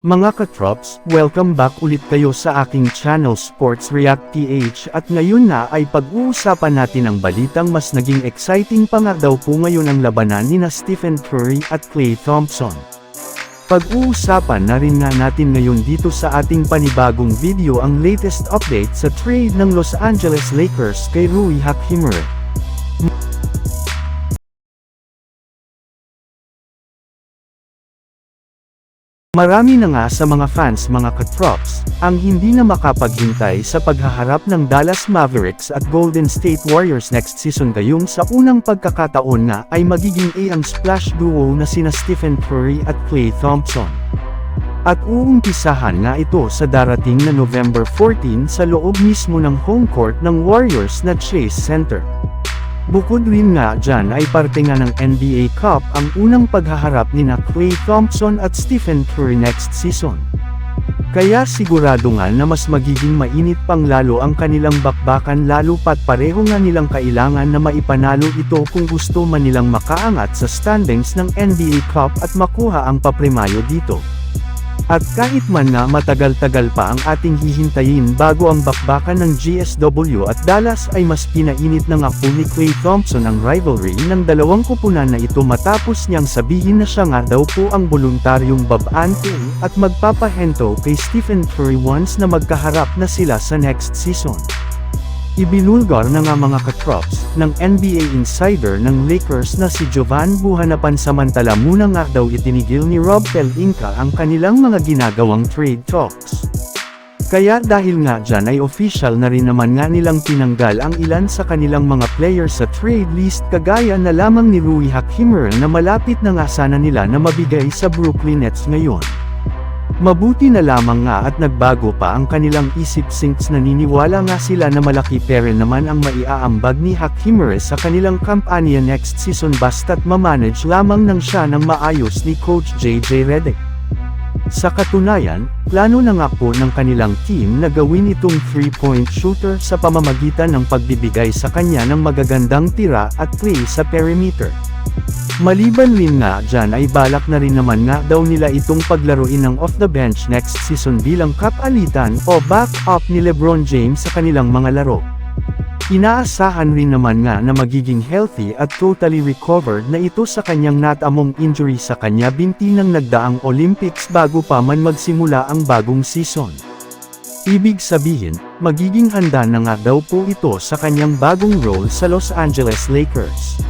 Mga katrops, welcome back ulit kayo sa aking channel Sports React PH at ngayon na ay pag-uusapan natin ang balitang mas naging exciting pa nga daw po ngayon ang labanan ni na Stephen Curry at Klay Thompson. Pag-uusapan na rin nga natin ngayon dito sa ating panibagong video ang latest update sa trade ng Los Angeles Lakers kay Rui Hachimura. Marami na nga sa mga fans mga katrops, ang hindi na makapaghintay sa paghaharap ng Dallas Mavericks at Golden State Warriors next season gayong sa unang pagkakataon na ay magiging A ang splash duo na sina Stephen Curry at Klay Thompson. At uumpisahan nga ito sa darating na November 14 sa loob mismo ng home court ng Warriors na Chase Center. Bukod rin nga dyan ay parte nga ng NBA Cup ang unang paghaharap ni na Klay Thompson at Stephen Curry next season. Kaya sigurado nga na mas magiging mainit pang lalo ang kanilang bakbakan lalo pat pareho nga nilang kailangan na maipanalo ito kung gusto man nilang makaangat sa standings ng NBA Cup at makuha ang papremayo dito. At kahit man na matagal-tagal pa ang ating hihintayin bago ang bakbakan ng GSW at Dallas ay mas pinainit na nga po ni Klay Thompson ang rivalry ng dalawang kupunan na ito matapos niyang sabihin na siya nga daw po ang voluntaryong babante at magpapahento kay Stephen Curry once na magkaharap na sila sa next season. Ibinulgar na nga mga katrops, ng NBA insider ng Lakers na si Jovan Buhanapan samantala muna nga daw itinigil ni Rob Pelinka ang kanilang mga ginagawang trade talks. Kaya dahil nga dyan ay official na rin naman nga nilang tinanggal ang ilan sa kanilang mga players sa trade list kagaya na lamang ni Rui Hachimura na malapit na nga sana nila na mabigay sa Brooklyn Nets ngayon. Mabuti na lamang nga at nagbago pa ang kanilang isip since naniniwala nga sila na malaki pera naman ang maiaambag ni Hachimura sa kanilang kampanya next season basta't mamanage lamang ng siya ng maayos ni Coach JJ Redick. Sa katunayan, plano na nga po ng kanilang team na gawin itong 3-point shooter sa pamamagitan ng pagbibigay sa kanya ng magagandang tira at play sa perimeter. Maliban rin nga dyan ay balak na rin naman nga daw nila itong paglaruin ng off the bench next season bilang kapalitan o back-up ni Lebron James sa kanilang mga laro. Inaasahan rin naman nga na magiging healthy at totally recovered na ito sa kanyang natamong injury sa kanya binti ng nagdaang Olympics bago pa man magsimula ang bagong season. Ibig sabihin, magiging handa na nga daw po ito sa kanyang bagong role sa Los Angeles Lakers.